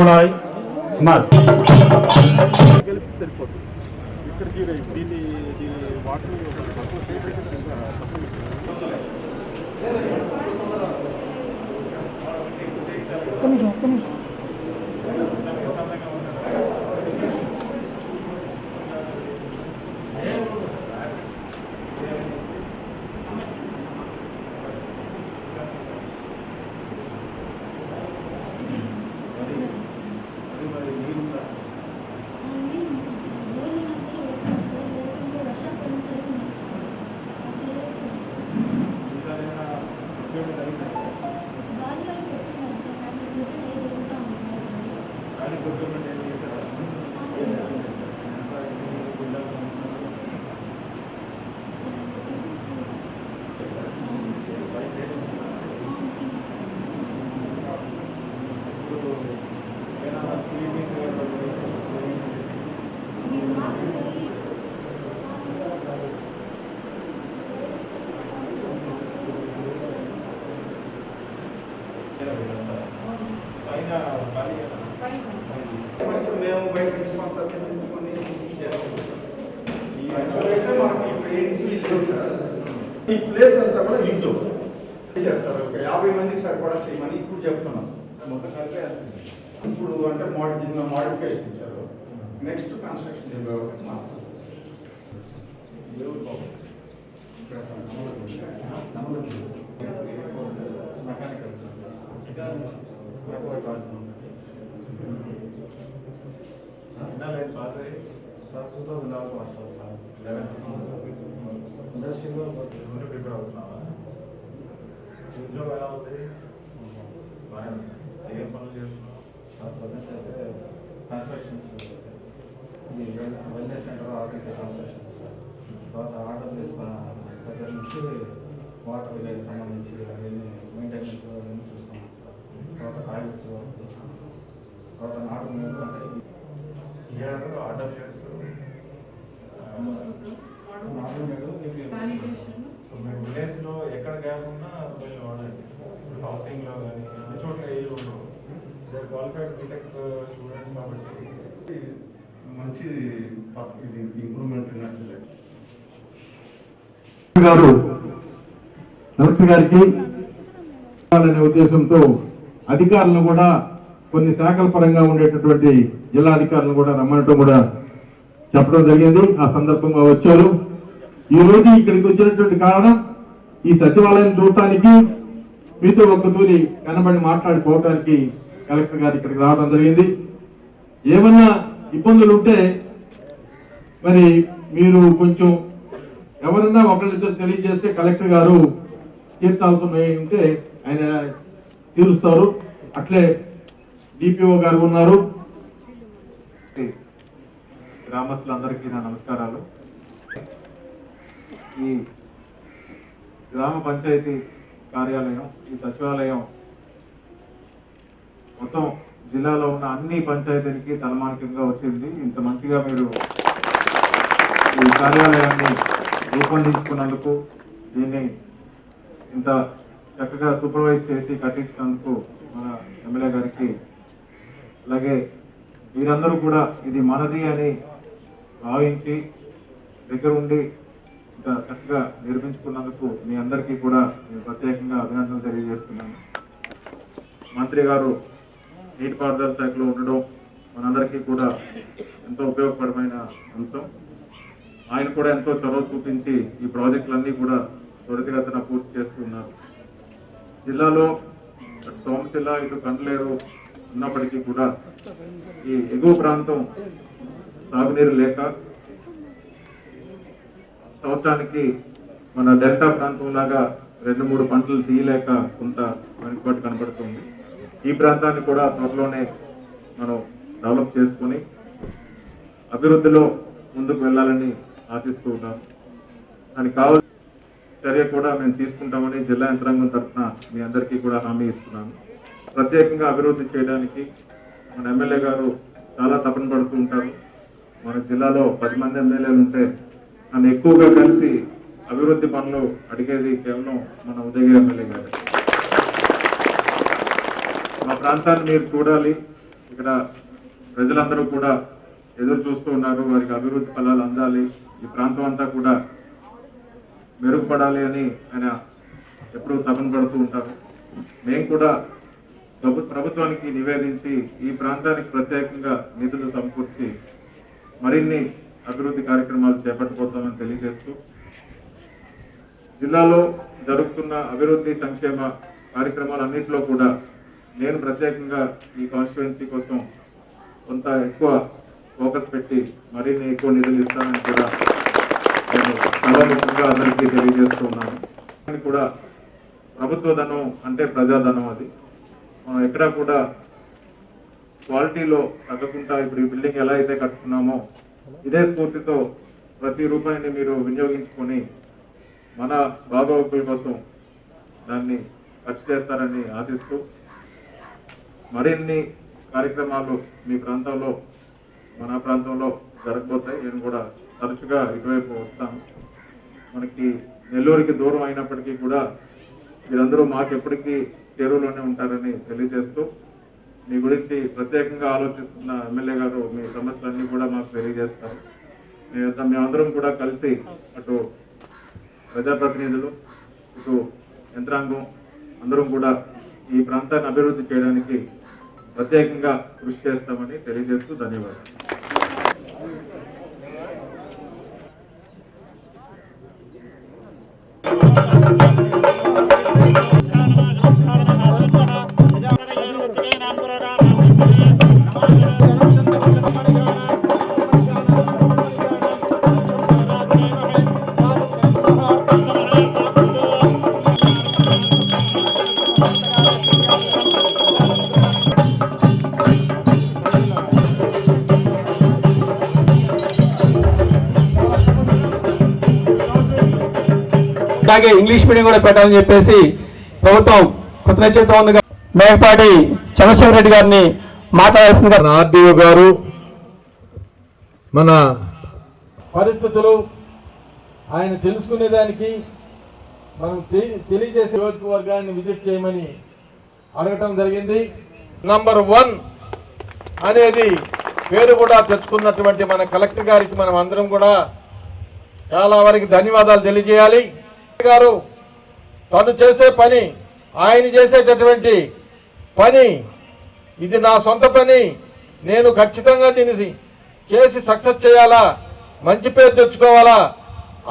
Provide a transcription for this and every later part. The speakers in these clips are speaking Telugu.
కోరమలాయ్ కుమార్ కలిపి సరిపోతుంది ఇక్కడికి దీన్ని దీని వాటర్ తక్కువ సేఫ్ అయితే ఇంకా తక్కువ ఒక్క నిమిషం ఒక్క నిమిషం మేము బయట నుంచి కొంత తెప్పించుకొని చేస్తాం. ఈ యాక్చువల్గా మనకి ఈ పెయింట్స్ ఇల్లు సార్ ఈ ప్లేస్ అంతా కూడా యూజ్ అవుతుంది చేశారు సార్ ఒక యాభై మందికి సరిపడా చేయమని ఇప్పుడు చెప్తున్నాం సార్ మొత్తం కలిపి ಇವಾಗ ಮಾಡಿ ಇದನ್ನ ಮಾಡಿಫಿಕೇಶನ್ ಸರ್ ನೆಕ್ಸ್ಟ್ ಕನ್ಸ್ಟ್ರಕ್ಷನ್ ಇರಬೇಕು ಮಾಡ್ತಾರೆ पास है सर को तो बिलाल मास्टर साहब 11th इंडस्ट्री में बहुत ज़रूरी प्रिपेयर होता है जो जो वाला होते हैं बाहर ये पन लेते हैं ప్రజెంట్ అయితే కన్స్ట్రక్షన్స్ ఇది wellness centre article constructions sir తర్వాత ఆర్డర్ తీసుకున్న దగ్గర నుంచి వాటర్ విలేజ్ సంబంధించి అవన్నీ మెయింటెనెన్స్ అవన్నీ చూస్తున్నాం సార్ తర్వాత టాయిలెట్స్ చూస్తున్నాం తర్వాత నాటు మీద అంటే ఇయర్ ఆర్డర్ చేస్తూ నాటు మీద సో మీరు విలేజ్లో ఎక్కడ గ్యాప్ ఉన్నా వెళ్ళి వాడండి హౌసింగ్లో కానీ అన్ని చోట్ల ఏ ఉండవు. ఇద్దరు క్వాలిఫైడ్ బీటెక్ స్టూడెంట్స్ కాబట్టి. మంచి ఇది ఇంప్రూవ్మెంట్ గారు కలెక్టర్ గారికి అనే ఉద్దేశంతో అధికారులను కూడా కొన్ని శాఖల పరంగా ఉండేటటువంటి జిల్లా అధికారులను కూడా రమ్మనటం కూడా చెప్పడం జరిగింది. ఆ సందర్భంగా వచ్చారు. ఈ రోజు ఇక్కడికి వచ్చినటువంటి కారణం ఈ సచివాలయం చూడటానికి మీతో ఒక్క తూరి కనబడి మాట్లాడుకోవటానికి కలెక్టర్ గారు ఇక్కడికి రావడం జరిగింది. ఏమన్నా ఇబ్బందులు ఉంటే మరి మీరు కొంచెం ఎవరన్నా ఒకళ్ళిద్దరు తెలియజేస్తే కలెక్టర్ గారు తీర్చాల్సిన ఉంటే ఆయన తీరుస్తారు. అట్లే డిపిఓ గారు ఉన్నారు. గ్రామస్తులందరికీ నా నమస్కారాలు. ఈ గ్రామ పంచాయతీ కార్యాలయం ఈ సచివాలయం మొత్తం జిల్లాలో ఉన్న అన్ని పంచాయతీలకి తలమానికంగా వచ్చింది. ఇంత మంచిగా మీరు ఈ కార్యాలయాన్ని రూపొందించుకున్నందుకు దీన్ని ఇంత చక్కగా సూపర్వైజ్ చేసి కట్టించినందుకు మన ఎమ్మెల్యే గారికి అలాగే మీరందరూ కూడా ఇది మనది అని భావించి దగ్గర ఉండి ఇంత చక్కగా నిర్మించుకున్నందుకు మీ అందరికీ కూడా నేను ప్రత్యేకంగా అభినందనలు తెలియజేస్తున్నాను. మంత్రి గారు నీటిపారుదల శాఖలో ఉండడం మనందరికీ కూడా ఎంతో ఉపయోగపడమైన అంశం. ఆయన కూడా ఎంతో చొరవ చూపించి ఈ ప్రాజెక్టులన్నీ కూడా త్వరితగతన పూర్తి చేస్తున్నారు. జిల్లాలో అటు సోమశిల ఇటు కండలేరు ఉన్నప్పటికీ కూడా ఈ ఎగువ ప్రాంతం సాగునీరు లేక సంవత్సరానికి మన డెల్టా ప్రాంతం లాగా రెండు మూడు పంటలు తీయలేక కొంత వెనుకబాటు కనబడుతుంది. ఈ ప్రాంతాన్ని కూడా త్వరలోనే మనం డెవలప్ చేసుకొని అభివృద్ధిలో ముందుకు వెళ్ళాలని ఆశిస్తూ ఉన్నాం. దానికి కావాల్సిన చర్య కూడా మేము తీసుకుంటామని జిల్లా యంత్రాంగం తరఫున మీ అందరికీ కూడా హామీ ఇస్తున్నాను. ప్రత్యేకంగా అభివృద్ధి చేయడానికి మన ఎమ్మెల్యే గారు చాలా తపన పడుతూ ఉంటారు. మన జిల్లాలో పది మంది ఎమ్మెల్యేలు ఉంటే నన్ను ఎక్కువగా కలిసి అభివృద్ధి పనులు అడిగేది కేవలం మన ఉదయగిరి ఎమ్మెల్యే గారు. ప్రాంతాన్ని మీరు చూడాలి. ఇక్కడ ప్రజలందరూ కూడా ఎదురు చూస్తూ ఉన్నారు. వారికి అభివృద్ధి ఫలాలు అందాలి. ఈ ప్రాంతం అంతా కూడా మెరుగుపడాలి అని ఆయన ఎప్పుడూ తపన పడుతూ ఉంటారు. మేము కూడా ప్రభు- ప్రభుత్వానికి నివేదించి ఈ ప్రాంతానికి ప్రత్యేకంగా నిధులు సమకూర్చి మరిన్ని అభివృద్ధి కార్యక్రమాలు చేపట్టబోతామని తెలియజేస్తూ జిల్లాలో జరుగుతున్న అభివృద్ధి సంక్షేమ కార్యక్రమాలన్నింటిలో కూడా నేను ప్రత్యేకంగా ఈ కాన్స్టిట్యుయెన్సీ కోసం కొంత ఎక్కువ ఫోకస్ పెట్టి మరిన్ని ఎక్కువ నిధులు ఇస్తానని కూడా నేను సభాముఖంగా అందరికీ తెలియజేస్తూ ఉన్నాను. కానీ కూడా ప్రభుత్వ ధనం అంటే ప్రజాధనం అది. మనం ఎక్కడా కూడా క్వాలిటీలో తగ్గకుండా ఇప్పుడు ఈ బిల్డింగ్ ఎలా అయితే కట్టుకున్నామో ఇదే స్ఫూర్తితో ప్రతి రూపాయిని మీరు వినియోగించుకొని మన బాగోగుల కోసం దాన్ని ఖర్చు చేస్తారని ఆశిస్తూ మరిన్ని కార్యక్రమాలు మీ ప్రాంతంలో మన ప్రాంతంలో జరగబోతాయి. నేను కూడా తరచుగా ఇటువైపు వస్తాను. మనకి నెల్లూరుకి దూరం అయినప్పటికీ కూడా మీరందరూ మాకు ఎప్పటికీ చేరువలోనే ఉంటారని తెలియజేస్తూ మీ గురించి ప్రత్యేకంగా ఆలోచిస్తున్న ఎమ్మెల్యే గారు మీ సమస్యలన్నీ కూడా మాకు తెలియజేస్తారు. మేము మేమందరం కూడా కలిసి అటు ప్రజాప్రతినిధులు ఇటు యంత్రాంగం అందరం కూడా ఈ ప్రాంతాన్ని అభివృద్ధి చేయడానికి ప్రత్యేకంగా కృషి చేస్తామని తెలియజేస్తూ ధన్యవాదాలు. అలాగే ఇంగ్లీష్ మీడియం కూడా పెట్టాలని చెప్పేసి ప్రభుత్వం కొత్త కృతజ్ఞతతో ఉంది మేకపాటి చంద్రశేఖర రెడ్డి గారిని మాట్లాడాల్సిందిగా ఆర్డీఓ గారు మన పరిస్థితులు ఆయన తెలుసుకునేదానికి మనం తెలియజేసే నియోజకవర్గాన్ని విజిట్ చేయమని అడగటం జరిగింది. నంబర్ వన్ అనేది పేరు కూడా తెచ్చుకున్నటువంటి మన కలెక్టర్ గారికి మనం అందరం కూడా చాలా వారికి ధన్యవాదాలు తెలియజేయాలి. గారు తను చేసే పని ఆయన చేసేటటువంటి పని ఇది నా సొంత పని నేను ఖచ్చితంగా దీన్ని చేసి సక్సెస్ చేయాలా మంచి పేరు తెచ్చుకోవాలా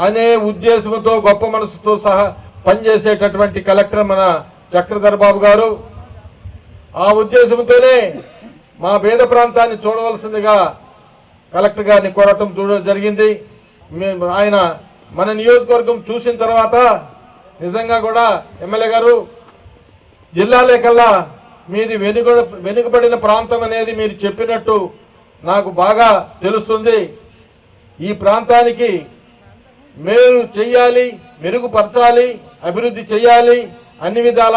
అనే ఉద్దేశంతో గొప్ప మనసుతో సహా పనిచేసేటటువంటి కలెక్టర్ మన చక్రధర్ బాబు గారు. ఆ ఉద్దేశంతోనే మా పేద ప్రాంతాన్ని చూడవలసిందిగా కలెక్టర్ గారిని కోరటం చూడ జరిగింది. మేము ఆయన మన నియోజకవర్గం చూసిన తర్వాత నిజంగా కూడా ఎమ్మెల్యే గారు జిల్లాలే కల్లా మీది వెనుక వెనుకబడిన ప్రాంతం అనేది మీరు చెప్పినట్టు నాకు బాగా తెలుస్తుంది. ఈ ప్రాంతానికి మేలు చేయాలి మెరుగుపరచాలి అభివృద్ధి చేయాలి అన్ని విధాల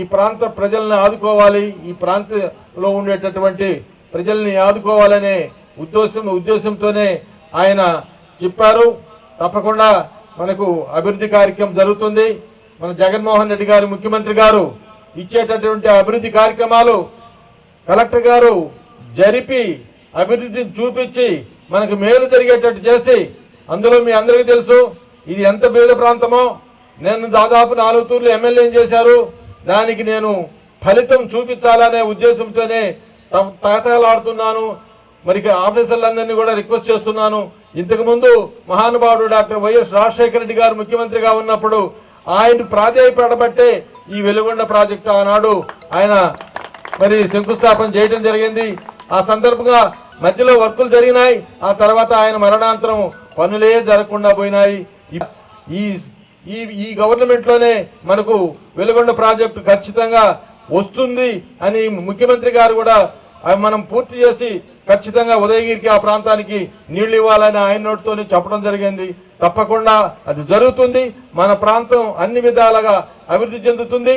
ఈ ప్రాంత ప్రజల్ని ఆదుకోవాలి ఈ ప్రాంతంలో ఉండేటటువంటి ప్రజల్ని ఆదుకోవాలనే ఉద్దేశం ఉద్దేశంతోనే ఆయన చెప్పారు. తప్పకుండా మనకు అభివృద్ధి కార్యక్రమం జరుగుతుంది. మన జగన్మోహన్ రెడ్డి గారు ముఖ్యమంత్రి గారు ఇచ్చేటటువంటి అభివృద్ధి కార్యక్రమాలు కలెక్టర్ గారు జరిపి అభివృద్ధిని చూపించి మనకు మేలు జరిగేటట్టు చేసి అందులో మీ అందరికీ తెలుసు ఇది ఎంత పేద ప్రాంతమో. నేను దాదాపు నాలుగు తూర్లు ఎమ్మెల్యే చేశారు. దానికి నేను ఫలితం చూపించాలనే ఉద్దేశంతోనే త- మరి ఆఫీసర్లందరినీ కూడా రిక్వెస్ట్ చేస్తున్నాను. ఇంతకుముందు మహానుభావుడు డాక్టర్ వైఎస్ రాజశేఖర రెడ్డి గారు ముఖ్యమంత్రిగా ఉన్నప్పుడు ఆయన ప్రాధాన్యపడబట్టే ఈ వెలుగొండ ప్రాజెక్టు ఆనాడు ఆయన మరి శంకుస్థాపన చేయడం జరిగింది. ఆ సందర్భంగా మధ్యలో వర్కులు జరిగినాయి. ఆ తర్వాత ఆయన మరణాంతరం పనులే జరగకుండా పోయినాయి. ఈ ఈ ఈ గవర్నమెంట్లోనే మనకు వెలుగొండ ప్రాజెక్టు ఖచ్చితంగా వస్తుంది అని ముఖ్యమంత్రి గారు కూడా మనం పూర్తి చేసి ఖచ్చితంగా ఉదయగిరికి ఆ ప్రాంతానికి నీళ్ళు ఇవ్వాలని ఆయన నోటితోనే చెప్పడం జరిగింది. తప్పకుండా అది జరుగుతుంది. మన ప్రాంతం అన్ని విధాలుగా అభివృద్ధి చెందుతుంది.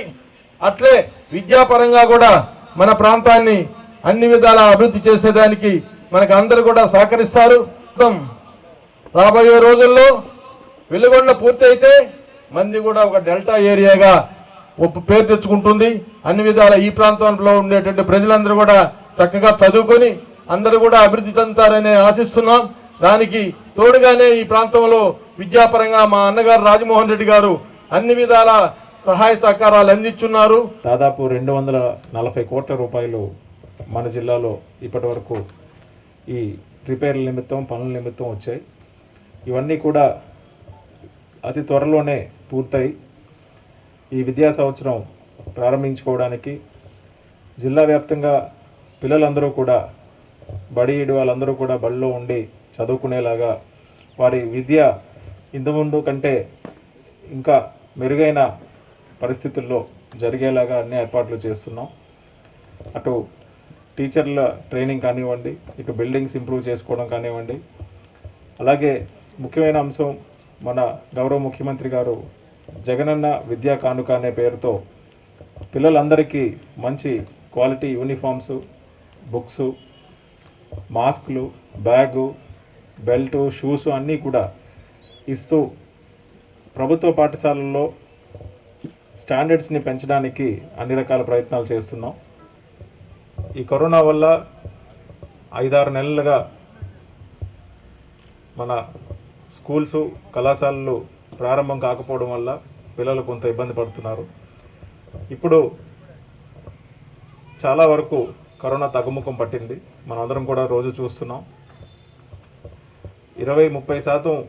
అట్లే విద్యాపరంగా కూడా మన ప్రాంతాన్ని అన్ని విధాల అభివృద్ధి చేసేదానికి మనకు అందరు కూడా సహకరిస్తారు. రాబోయే రోజుల్లో వెలుగొండ పూర్తయితే మంది కూడా ఒక డెల్టా ఏరియాగా పేరు తెచ్చుకుంటుంది. అన్ని విధాల ఈ ప్రాంతంలో ఉండేటువంటి ప్రజలందరూ కూడా చక్కగా చదువుకొని అందరూ కూడా అభివృద్ధి చెందుతారని ఆశిస్తున్నాం. దానికి తోడుగానే ఈ ప్రాంతంలో విద్యాపరంగా మా అన్నగారు రాజమోహన్ రెడ్డి గారు అన్ని విధాల సహాయ సహకారాలు అందించున్నారు. దాదాపు రెండు వందల నలభై కోట్ల రూపాయలు మన జిల్లాలో ఇప్పటి వరకు ఈ రిపేర్ల నిమిత్తం పనుల నిమిత్తం వచ్చాయి. ఇవన్నీ కూడా అతి త్వరలోనే పూర్తయి. ఈ విద్యా సంవత్సరం ప్రారంభించుకోవడానికి జిల్లా వ్యాప్తంగా పిల్లలందరూ కూడా బడిఈడు వాళ్ళందరూ కూడా బడిలో ఉండి చదువుకునేలాగా వారి విద్య ఇంతకుముందు కంటే ఇంకా మెరుగైన పరిస్థితుల్లో జరిగేలాగా అన్ని ఏర్పాట్లు చేస్తున్నాం. అటు టీచర్ల ట్రైనింగ్ కానివ్వండి ఇటు బిల్డింగ్స్ ఇంప్రూవ్ చేసుకోవడం కానివ్వండి. అలాగే ముఖ్యమైన అంశం మన గౌరవ ముఖ్యమంత్రి గారు జగనన్న విద్యా కానుక అనే పేరుతో పిల్లలందరికీ మంచి క్వాలిటీ యూనిఫామ్స్ బుక్స్ మాస్కులు బ్యాగు బెల్టు షూస్ అన్నీ కూడా ఇస్తూ ప్రభుత్వ పాఠశాలల్లో స్టాండర్డ్స్ని పెంచడానికి అన్ని రకాల ప్రయత్నాలు చేస్తున్నాం. ఈ కరోనా వల్ల ఐదారు నెలలుగా మన స్కూల్స్ కళాశాలలు ప్రారంభం కాకపోవడం వల్ల పిల్లలు కొంత ఇబ్బంది పడుతున్నారు. ఇప్పుడు చాలా వరకు కరోనా తగ్గుముఖం పట్టింది. మనందరం కూడా రోజు చూస్తున్నాం. ఇరవై ముప్పై శాతం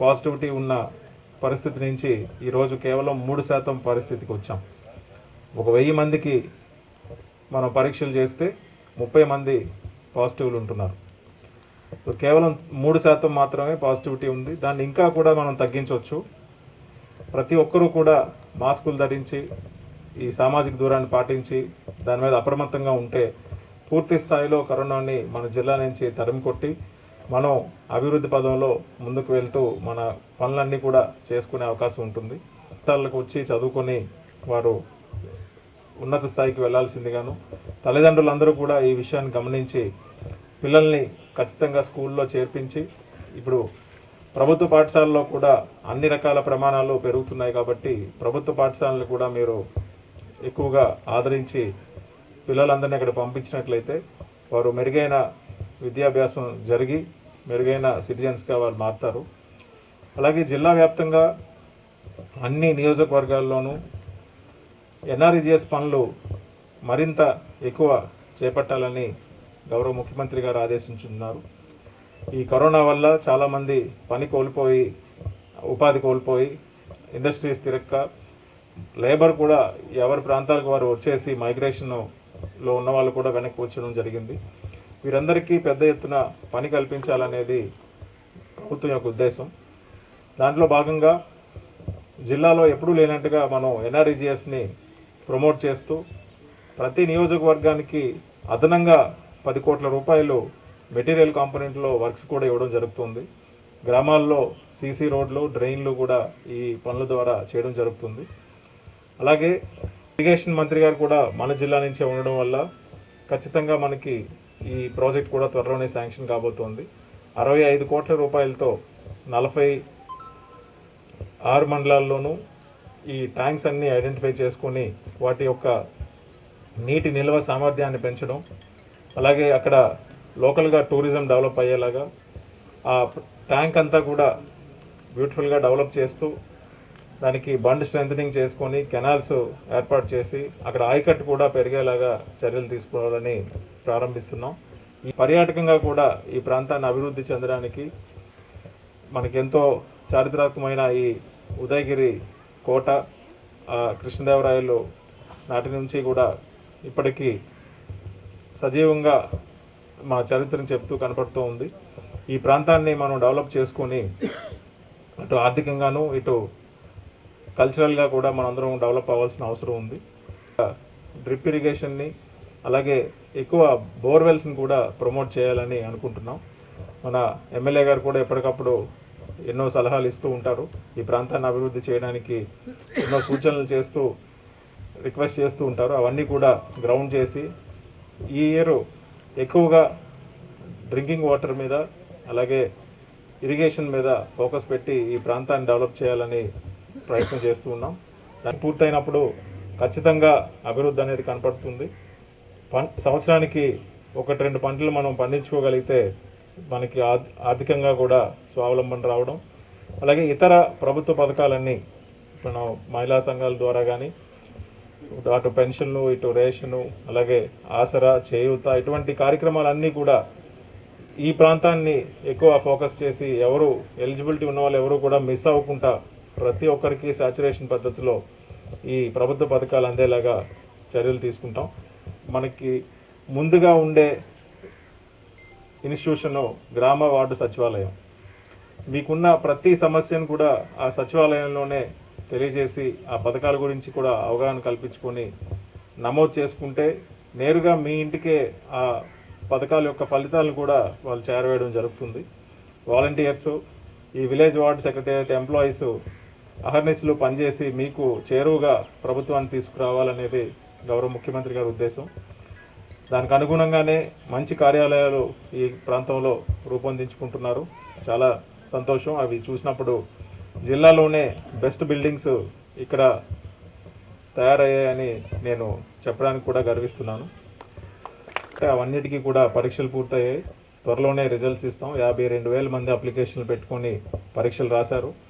పాజిటివిటీ ఉన్న పరిస్థితి నుంచి ఈరోజు కేవలం మూడు శాతం పరిస్థితికి వచ్చాం. ఒక వెయ్యి మందికి మనం పరీక్షలు చేస్తే ముప్పై మంది పాజిటివ్లు ఉంటున్నారు. కేవలం మూడు శాతం మాత్రమే పాజిటివిటీ ఉంది. దాన్ని ఇంకా కూడా మనం తగ్గించవచ్చు. ప్రతి ఒక్కరూ కూడా మాస్కులు ధరించి ఈ సామాజిక దూరాన్ని పాటించి దాని మీద అప్రమత్తంగా ఉంటే పూర్తి స్థాయిలో కరోనాని మన జిల్లా నుంచి తరిమి కొట్టి మనం అభివృద్ధి పదంలో ముందుకు వెళ్తూ మన పనులన్నీ కూడా చేసుకునే అవకాశం ఉంటుంది. తల్లకు వచ్చి చదువుకొని వారు ఉన్నత స్థాయికి వెళ్ళాల్సిందిగాను తల్లిదండ్రులందరూ కూడా ఈ విషయాన్ని గమనించి పిల్లల్ని ఖచ్చితంగా స్కూల్లో చేర్పించి ఇప్పుడు ప్రభుత్వ పాఠశాలలో కూడా అన్ని రకాల ప్రమాణాలు పెరుగుతున్నాయి కాబట్టి ప్రభుత్వ పాఠశాలను కూడా మీరు ఎక్కువగా ఆదరించి పిల్లలందరినీ అక్కడ పంపించినట్లయితే వారు మెరుగైన విద్యాభ్యాసం జరిగి మెరుగైన సిటిజన్స్గా వారు మారుతారు. అలాగే జిల్లా వ్యాప్తంగా అన్ని నియోజకవర్గాల్లోనూ ఎన్ఆర్ఈజిఎస్ పనులు మరింత ఎక్కువ చేపట్టాలని గౌరవ ముఖ్యమంత్రి గారు ఆదేశించున్నారు. ఈ కరోనా వల్ల చాలామంది పని కోల్పోయి ఉపాధి కోల్పోయి ఇండస్ట్రీస్ తిరక్క లేబర్ కూడా ఎవరి ప్రాంతాలకు వారు వచ్చేసి లో ఉన్న వాళ్ళు కూడా వెనక్కి వచ్చడం జరిగింది. వీరందరికీ పెద్ద ఎత్తున పని కల్పించాలనేది ప్రభుత్వం యొక్క ఉద్దేశం. దాంట్లో భాగంగా జిల్లాలో ఎప్పుడూ లేనట్టుగా మనం ఎన్ఆర్ఈజిఎస్ని ప్రమోట్ చేస్తూ ప్రతి నియోజకవర్గానికి అదనంగా పది కోట్ల రూపాయలు మెటీరియల్ కాంపోనెంట్లో వర్క్స్ కూడా ఇవ్వడం జరుగుతుంది. గ్రామాల్లో సీసీ రోడ్లు డ్రైన్లు కూడా ఈ పనుల ద్వారా చేయడం జరుగుతుంది. అలాగే ఇరిగేషన్ మంత్రి గారు కూడా మన జిల్లా నుంచే ఉండడం వల్ల ఖచ్చితంగా మనకి ఈ ప్రాజెక్ట్ కూడా త్వరలోనే శాంక్షన్ కాబోతోంది. అరవై ఐదు కోట్ల రూపాయలతో నలభై ఆరు మండలాల్లోనూ ఈ ట్యాంక్స్ అన్నీ ఐడెంటిఫై చేసుకొని వాటి యొక్క నీటి నిల్వ సామర్థ్యాన్ని పెంచడం అలాగే అక్కడ లోకల్గా టూరిజం డెవలప్ అయ్యేలాగా ఆ ట్యాంక్ అంతా కూడా బ్యూటిఫుల్గా డెవలప్ చేస్తూ దానికి బండ్ స్ట్రెంథనింగ్ చేసుకొని కెనాల్స్ ఏర్పాటు చేసి అక్కడ ఆయకట్టు కూడా పెరిగేలాగా చర్యలు తీసుకోవాలని ప్రారంభిస్తున్నాం. ఈ పర్యాటకంగా కూడా ఈ ప్రాంతాన్ని అభివృద్ధి చెందడానికి మనకెంతో చారిత్రాత్మకమైన ఈ ఉదయగిరి కోట కృష్ణదేవరాయలు నాటి నుంచి కూడా ఇప్పటికీ సజీవంగా మా చరిత్రను చెప్తూ కనపడుతూ ఉంది. ఈ ప్రాంతాన్ని మనం డెవలప్ చేసుకొని అటు ఆర్థికంగాను ఇటు కల్చరల్గా కూడా మనందరం డెవలప్ అవ్వాల్సిన అవసరం ఉంది. డ్రిప్ ఇరిగేషన్ని అలాగే ఎక్కువ బోర్వెల్స్ని కూడా ప్రమోట్ చేయాలని అనుకుంటున్నాం. మన ఎమ్మెల్యే గారు కూడా ఎప్పటికప్పుడు ఎన్నో సలహాలు ఇస్తూ ఉంటారు. ఈ ప్రాంతాన్ని అభివృద్ధి చేయడానికి ఎన్నో సూచనలు చేస్తూ రిక్వెస్ట్ చేస్తూ ఉంటారు. అవన్నీ కూడా గ్రౌండ్ చేసి ఈ ఇయర్ ఎక్కువగా డ్రింకింగ్ వాటర్ మీద అలాగే ఇరిగేషన్ మీద ఫోకస్ పెట్టి ఈ ప్రాంతాన్ని డెవలప్ చేయాలని ప్రయత్నం చేస్తూ ఉన్నాం. దాన్ని పూర్తయినప్పుడు ఖచ్చితంగా అభివృద్ధి అనేది కనపడుతుంది. పన్ సంవత్సరానికి ఒకటి రెండు పంటలు మనం పండించుకోగలిగితే మనకి ఆర్థికంగా కూడా స్వావలంబన రావడం. అలాగే ఇతర ప్రభుత్వ పథకాలన్నీ మనం మహిళా సంఘాల ద్వారా కానీ అటు పెన్షన్లు ఇటు రేషను అలాగే ఆసరా చేయూత ఇటువంటి కార్యక్రమాలన్నీ కూడా ఈ ప్రాంతాన్ని ఎక్కువ ఫోకస్ చేసి ఎవరు ఎలిజిబిలిటీ ఉన్న వాళ్ళు ఎవరు కూడా మిస్ అవ్వకుండా ప్రతి ఒక్కరికి సాచురేషన్ పద్ధతిలో ఈ ప్రభుత్వ పథకాలు అందేలాగా చర్యలు తీసుకుంటాం. మనకి ముందుగా ఉండే ఇన్స్టిట్యూషన్ గ్రామ వార్డు సచివాలయం. మీకున్న ప్రతి సమస్యను కూడా ఆ సచివాలయంలోనే తెలియజేసి ఆ పథకాల గురించి కూడా అవగాహన కల్పించుకొని నమోదు చేసుకుంటే నేరుగా మీ ఇంటికే ఆ పథకాల యొక్క ఫలితాలను కూడా వాళ్ళు చేరవేయడం జరుగుతుంది. వాలంటీర్స్ ఈ విలేజ్ వార్డ్ సెక్రటేరియట్ ఎంప్లాయీస్ అహర్నిస్లు పనిచేసి మీకు చేరువుగా ప్రభుత్వాన్ని తీసుకురావాలనేది గౌరవ ముఖ్యమంత్రి గారి ఉద్దేశం. దానికి అనుగుణంగానే మంచి కార్యాలయాలు ఈ ప్రాంతంలో రూపొందించుకుంటున్నారు. చాలా సంతోషం. అవి చూసినప్పుడు జిల్లాలోనే బెస్ట్ బిల్డింగ్స్ ఇక్కడ తయారయ్యాయని నేను చెప్పడానికి కూడా గర్విస్తున్నాను. అంటే అవన్నిటికీ కూడా పరీక్షలు పూర్తయ్యాయి. త్వరలోనే రిజల్ట్స్ ఇస్తాం. యాభై రెండు వేల మంది అప్లికేషన్లు పెట్టుకొని పరీక్షలు రాశారు.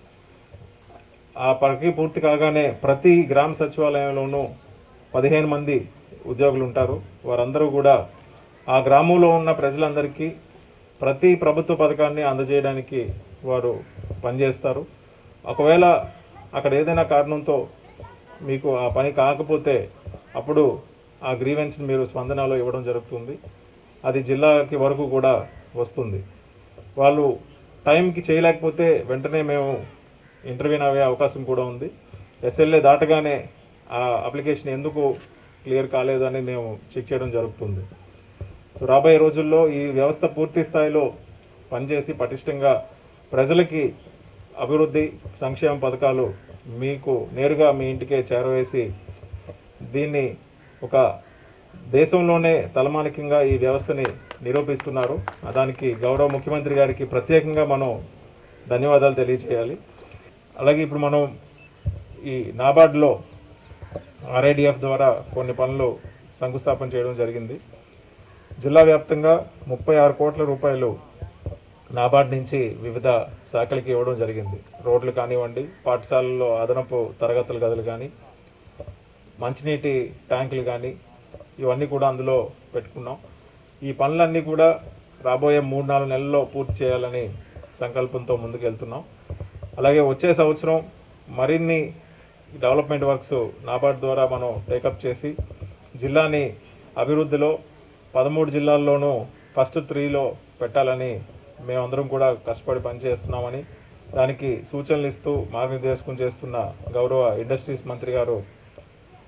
ఆ ప్రక్రియ పూర్తి కాగానే ప్రతి గ్రామ సచివాలయంలోనూ పదిహేను మంది ఉద్యోగులు ఉంటారు వారందరూ కూడా ఆ గ్రామంలో ఉన్న ప్రజలందరికీ ప్రతి ప్రభుత్వ పథకాన్ని అందజేయడానికి వారు పనిచేస్తారు. ఒకవేళ అక్కడ ఏదైనా కారణంతో మీకు ఆ పని కాకపోతే అప్పుడు ఆ గ్రీవెన్స్ని మీరు స్పందనలో ఇవ్వడం జరుగుతుంది. అది జిల్లాకి వరకు కూడా వస్తుంది. వాళ్ళు టైంకి చేయలేకపోతే వెంటనే మేము ఇంటర్వ్యూన్ అయ్యే అవకాశం కూడా ఉంది. ఎస్ఎల్ఏ దాటగానే ఆ అప్లికేషన్ ఎందుకు క్లియర్ కాలేదు అని మేము చెక్ చేయడం జరుగుతుంది. సో రాబోయే రోజుల్లో ఈ వ్యవస్థ పూర్తి స్థాయిలో పనిచేసి పటిష్టంగా ప్రజలకి అభివృద్ధి సంక్షేమ పథకాలు మీకు నేరుగా మీ ఇంటికే చేరవేసి దీన్ని ఒక దేశంలోనే తలమానికంగా ఈ వ్యవస్థని నిరూపిస్తున్నారు. దానికి గౌరవ ముఖ్యమంత్రి గారికి ప్రత్యేకంగా మనం ధన్యవాదాలు తెలియజేయాలి. అలాగే ఇప్పుడు మనం ఈ నాబార్డ్లో ఆర్ఐడిఎఫ్ ద్వారా కొన్ని పనులు శంకుస్థాపన చేయడం జరిగింది. జిల్లా వ్యాప్తంగా ముప్పై ఆరు కోట్ల రూపాయలు నాబార్డ్ నుంచి వివిధ శాఖలకి ఇవ్వడం జరిగింది. రోడ్లు కానివ్వండి పాఠశాలల్లో అదనపు తరగతుల గదులు కానీ మంచినీటి ట్యాంకులు కానీ ఇవన్నీ కూడా అందులో పెట్టుకున్నాం. ఈ పనులన్నీ కూడా రాబోయే మూడు నాలుగు నెలల్లో పూర్తి చేయాలని సంకల్పంతో ముందుకు వెళ్తున్నాం అలాగే వచ్చే సంవత్సరం మరిన్ని డెవలప్మెంట్ వర్క్స్ నాబార్డ్ ద్వారా మనం టేకప్ చేసి జిల్లాని అభివృద్ధిలో పదమూడు జిల్లాల్లోనూ ఫస్ట్ త్రీలో పెట్టాలని మేమందరం కూడా కష్టపడి పనిచేస్తున్నామని దానికి సూచనలు ఇస్తూ మార్గనిర్దేశకం చేస్తున్న గౌరవ ఇండస్ట్రీస్ మంత్రి గారు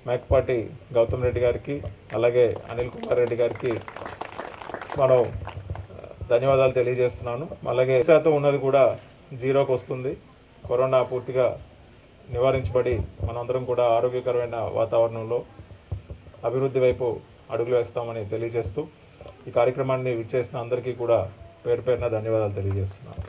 మేకపాటి గౌతమ్ రెడ్డి గారికి అలాగే అనిల్ కుమార్ రెడ్డి గారికి మనం ధన్యవాదాలు తెలియజేస్తున్నాను. అలాగే శాతం ఉన్నది కూడా జీరోకి వస్తుంది కరోనా పూర్తిగా నివారించబడి మనందరం కూడా ఆరోగ్యకరమైన వాతావరణంలో అభివృద్ధి వైపు అడుగులు వేస్తామని తెలియజేస్తూ ఈ కార్యక్రమాన్ని విచ్చేసిన అందరికీ కూడా పేరు పేరున ధన్యవాదాలు తెలియజేస్తున్నాను.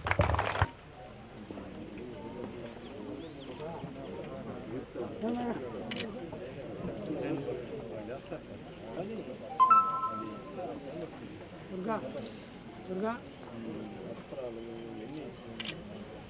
దుర్గా దుర్గా.